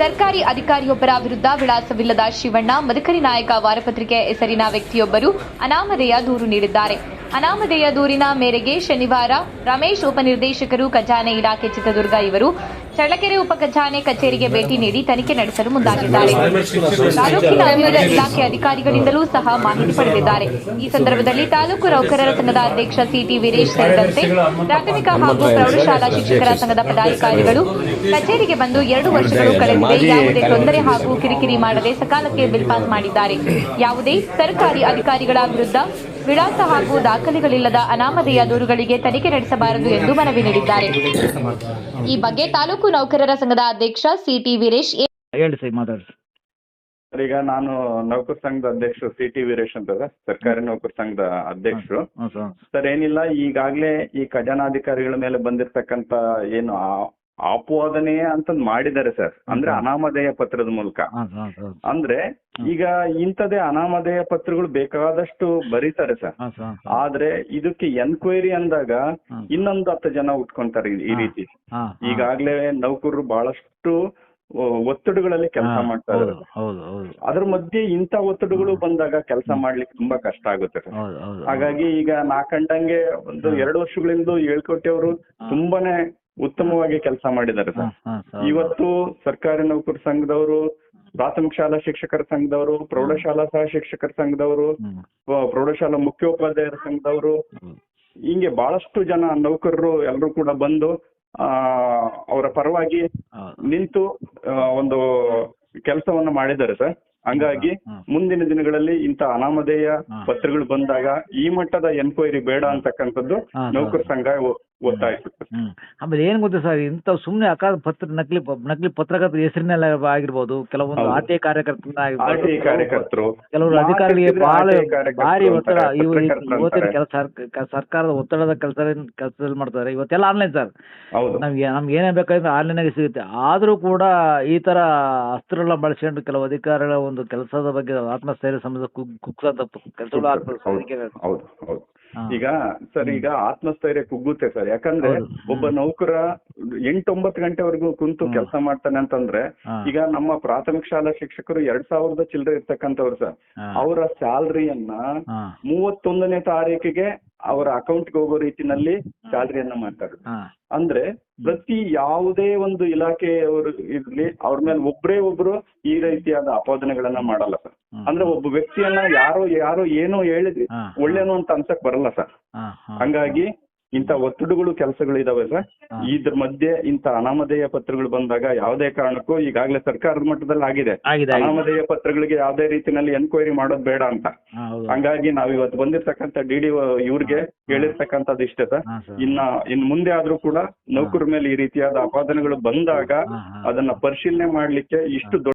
ಸರ್ಕಾರಿ ಅಧಿಕಾರಿಯೊಬ್ಬರ ವಿರುದ್ಧ ವಿಳಾಸವಿಲ್ಲದ ಶಿವಣ್ಣ ಮದಕರಿ ನಾಯಕ ವಾರಪತ್ರಿಕೆ ಹೆಸರಿನ ವ್ಯಕ್ತಿಯೊಬ್ಬರು ಅನಾಮಧೇಯ ದೂರು ನೀಡಿದ್ದಾರೆ. ಅನಾಮಧೇಯ ದೂರಿನ ಮೇರೆಗೆ ಶನಿವಾರ ರಮೇಶ್ ಉಪನಿರ್ದೇಶಕರು ಖಜಾನೆ ಇಲಾಖೆ ಚಿತ್ರದುರ್ಗ ಇವರು ಚಳ್ಳಕೆರೆ ಉಪ ಖಜಾನೆ ಕಚೇರಿಗೆ ಭೇಟಿ ನೀಡಿ ತನಿಖೆ ನಡೆಸಲು ಮುಂದಾಗಿದ್ದಾರೆ. ತಾಲೂಕಿನ ವಿವಿಧ ಇಲಾಖೆ ಅಧಿಕಾರಿಗಳಿಂದಲೂ ಸಹ ಮಾಹಿತಿ ಪಡೆದಿದ್ದಾರೆ. ಈ ಸಂದರ್ಭದಲ್ಲಿ ತಾಲೂಕು ನೌಕರರ ಸಂಘದ ಅಧ್ಯಕ್ಷ ಸಿಟಿ ವೀರೇಶ್ ಸೇರಿದಂತೆ ಪ್ರಾಥಮಿಕ ಹಾಗೂ ಪ್ರೌಢಶಾಲಾ ಶಿಕ್ಷಕರ ಸಂಘದ ಪದಾಧಿಕಾರಿಗಳು ಕಚೇರಿಗೆ ಬಂದು ಎರಡು ವರ್ಷಗಳು ಕಳೆದಿದೆ. ಯಾವುದೇ ತೊಂದರೆ ಹಾಗೂ ಕಿರಿಕಿರಿ ಮಾಡದೆ ಸಕಾಲಕ್ಕೆ ಬಿಲ್ ಪಾಸ್ ಮಾಡಿದ್ದಾರೆ. ಯಾವುದೇ ಸರ್ಕಾರಿ ಅಧಿಕಾರಿಗಳ ವಿರುದ್ಧ ವಿಳಾಸ ಹಾಗೂ ದಾಖಲೆಗಳಿಲ್ಲದ ಅನಾಮಧೇಯ ದೂರುಗಳಿಗೆ ತನಿಖೆ ನಡೆಸಬಾರದು ಎಂದು ಮನವಿ ನೀಡಿದ್ದಾರೆ. ಈ ಬಗ್ಗೆ ತಾಲೂಕು ನೌಕರರ ಸಂಘದ ಅಧ್ಯಕ್ಷ ಸಿಟಿ ವೀರೇಶ್ ಹೇಳಿ ಸರ್ ಮಾತಾಡಿ ಈಗ ನಾನು ನೌಕರ ಸಂಘದ ಅಧ್ಯಕ್ಷರು ಸಿ ಟಿ ವೀರೇಶ್ ಅಂತ ಸರ್ಕಾರಿ ನೌಕರ ಸಂಘದ ಅಧ್ಯಕ್ಷರು. ಸರ್. ಏನಿಲ್ಲ ಈಗಾಗಲೇ ಈ ಖಜಾನಾಧಿಕಾರಿಗಳ ಮೇಲೆ ಬಂದಿರತಕ್ಕಂತ ಏನು ಆ- ಆಪವಾದನೆ ಅಂತ ಮಾಡಿದ್ದಾರೆ ಸರ್ ಅಂದ್ರೆ. ಅನಾಮಧೇಯ ಪತ್ರದ ಮೂಲಕ. ಅಂದ್ರೆ ಈಗ ಇಂಥದೇ ಅನಾಮಧೇಯ ಪತ್ರಗಳು ಬೇಕಾದಷ್ಟು ಬರೀತಾರೆ ಸರ್ ಆದ್ರೆ ಇದಕ್ಕೆ ಎನ್ಕ್ವೈರಿ ಅಂದಾಗ. ಇನ್ನೊಂದು ಹತ್ತು ಜನ ಉಟ್ಕೊಂತಾರೆ ಈ- ರೀತಿ. ಈಗಾಗ್ಲೇ ನೌಕರರು ಬಹಳಷ್ಟು ಒತ್ತಡಗಳಲ್ಲಿ ಕೆಲಸ ಮಾಡ್ತಾ ಇದ್ದಾರೆ ಹೌದು ಹೌದು ಅದ್ರ ಮಧ್ಯೆ ಇಂಥ ಒತ್ತಡಗಳು ಬಂದಾಗ ಕೆಲಸ ಮಾಡ್ಲಿಕ್ಕೆ ತುಂಬಾ ಕಷ್ಟ ಆಗುತ್ತೆ ಹಾಗಾಗಿ ಈಗ ನಾ ಕಂಡಂಗೆ ಒಂದು ಎರಡು ವರ್ಷಗಳಿಂದ ಹೇಳ್ಕೊಟ್ಟೆವರು ತುಂಬಾನೇ ಉತ್ತಮವಾಗಿ ಕೆಲಸ ಮಾಡಿದ್ದಾರೆ ಸರ್. ಇವತ್ತು ಸರ್ಕಾರಿ ನೌಕರ ಸಂಘದವರು ಪ್ರಾಥಮಿಕ ಶಾಲಾ ಶಿಕ್ಷಕರ ಸಂಘದವರು ಪ್ರೌಢಶಾಲಾ ಸಹ ಶಿಕ್ಷಕರ ಸಂಘದವರು ಪ್ರೌಢಶಾಲಾ ಮುಖ್ಯೋಪಾಧ್ಯಾಯರ ಸಂಘದವರು. ಹಿಂಗೆ ಬಹಳಷ್ಟು ಜನ ನೌಕರರು ಎಲ್ಲರೂ ಕೂಡ ಬಂದು ಆ ಅವರ ಪರವಾಗಿ ನಿಂತು ಒಂದು ಕೆಲಸವನ್ನ ಮಾಡಿದ್ದಾರೆ ಸರ್. ಹಂಗಾಗಿ ಮುಂದಿನ ದಿನಗಳಲ್ಲಿ ಇಂಥ ಅನಾಮಧೇಯ ಪತ್ರಗಳು ಬಂದಾಗ ಈ ಮಟ್ಟದ ಎನ್ಕ್ವೈರಿ ಬೇಡ ಅಂತಕ್ಕಂಥದ್ದು ನೌಕರ ಸಂಘ ಆಮೇಲೆ ಏನ್ ಗೊತ್ತಾ ಸರ್ ಇಂತ ಸುಮ್ಮನೆ ಅಕಾಲ ಪತ್ರ ನಕಲಿ ನಕಲಿ ಪತ್ರಕರ್ತರ ಹೆಸರಿನೆಲ್ಲ ಆಗಿರ್ಬೋದು ಕೆಲವೊಂದು ಆಟೆ ಆರ್ ಟಿ ಕಾರ್ಯಕರ್ತರಿಂದ ಆರ್ ಕಾರ್ಯಕರ್ತರು. ಕೆಲವರು ಅಧಿಕಾರಿಗಳಿಗೆ ಬಹಳ ಭಾರಿ ಒತ್ತಡ ಇವತ್ತಿನ ಕೆಲಸ ಸರ್ಕಾರದ ಒತ್ತಡದ ಕೆಲಸ ಕೆಲಸದಲ್ಲಿ ಮಾಡ್ತಾರೆ. ಇವತ್ತೆಲ್ಲ ಆನ್ಲೈನ್ ಸರ್. ನಮ್ಗೆ ನಮ್ಗೆ ಏನೇ ಬೇಕಾದ್ರೆ ಆಗಿ ಸಿಗುತ್ತೆ. ಆದ್ರೂ ಕೂಡ ಈ ತರ ಅಸ್ತ್ರಗಳನ್ನ ಬಳಸ್ಕೊಂಡು ಕೆಲವು ಅಧಿಕಾರಿಗಳ ಒಂದು ಕೆಲಸದ ಬಗ್ಗೆ ಆತ್ಮಸ್ಥೈರ್ಯ ಸಂಬಂಧ ಕುಗ್ ಕುಗ್ಸಂತ ಕೆಲಸಗಳು ಆಗ್ತದೆ ಈಗ ಸರ್ ಈಗ ಆತ್ಮಸ್ಥೈರ್ಯ ಕುಗ್ಗುತ್ತೆ ಸರ್. ಯಾಕಂದ್ರೆ ಒಬ್ಬ ನೌಕರ ಎಂಟೊಂಬತ್ತು ಗಂಟೆವರೆಗೂ ಕುಂತು ಕೆಲಸ ಮಾಡ್ತಾನೆ ಅಂತಂದ್ರೆ ಈಗ ನಮ್ಮ ಪ್ರಾಥಮಿಕ ಶಾಲಾ ಶಿಕ್ಷಕರು ಎರಡ್ ಸಾವಿರದ ಚಿಲ್ಲರೆ ಇರ್ತಕ್ಕಂಥವ್ರು ಸರ್. ಅವರ ಸ್ಯಾಲರಿಯನ್ನ. ಮೂವತ್ತೊಂದನೇ ತಾರೀಕಿಗೆ ಅವರ ಅಕೌಂಟ್ಗೆ ಹೋಗೋ ರೀತಿನಲ್ಲಿ ಸ್ಯಾಲ್ರಿಯನ್ನ ಮಾಡ್ತಾರೆ. ಅಂದ್ರೆ ಪ್ರತಿ ಯಾವುದೇ ಒಂದು ಇಲಾಖೆಯವರು ಇರ್ಲಿ ಅವ್ರ ಮೇಲೆ ಒಬ್ರೇ ಒಬ್ರು ಈ ರೀತಿಯಾದ ಆಪಾದನೆಗಳನ್ನ ಮಾಡಲ್ಲ ಸರ್ ಅಂದ್ರೆ ಒಬ್ಬ ವ್ಯಕ್ತಿಯನ್ನ ಯಾರೋ ಯಾರೋ ಏನೋ ಹೇಳಿದ್ರಿ ಹಾ. ಒಳ್ಳೇನು ಅಂತ ಅನ್ಸಕ್ ಬರಲ್ಲ ಸರ್. ಹಂಗಾಗಿ ಇಂಥ ಒತ್ತಡಗಳು ಕೆಲಸಗಳು ಇದಾವೆ ಸರ್. ಇದ್ರ ಮಧ್ಯೆ ಇಂಥ ಅನಾಮಧೇಯ ಪತ್ರಗಳು ಬಂದಾಗ ಯಾವುದೇ ಕಾರಣಕ್ಕೂ ಈಗಾಗಲೇ ಸರ್ಕಾರದ ಮಟ್ಟದಲ್ಲಿ ಆಗಿದೆ. ಆಗಿದೆ ಆಗಿದೆ. ಅನಾಮಧೇಯ ಪತ್ರಗಳಿಗೆ ಯಾವುದೇ ರೀತಿಯಲ್ಲಿ ಎನ್ಕ್ವೈರಿ ಮಾಡೋದು ಬೇಡ ಅಂತ. ಹಾ, ಹೌದು. ಹಂಗಾಗಿ ನಾವ್ ಇವತ್ತು ಬಂದಿರ್ತಕ್ಕಂಥ ಡಿ ಡಿ ಇವ್ರಿಗೆ ಹೇಳಿರ್ತಕ್ಕಂಥದ್ದು ಇಷ್ಟೇ ಸರ್. ಹಾ, ಸರ್. ಇನ್ನ ಇನ್ ಮುಂದೆ ಆದ್ರೂ ಕೂಡ ನೌಕರ ಮೇಲೆ ಈ ರೀತಿಯಾದ ಅಪಾದನೆಗಳು ಬಂದಾಗ ಹಾ, ಹಾ. ಅದನ್ನ ಪರಿಶೀಲನೆ ಮಾಡ್ಲಿಕ್ಕೆ ಇಷ್ಟು ದೊಡ್ಡ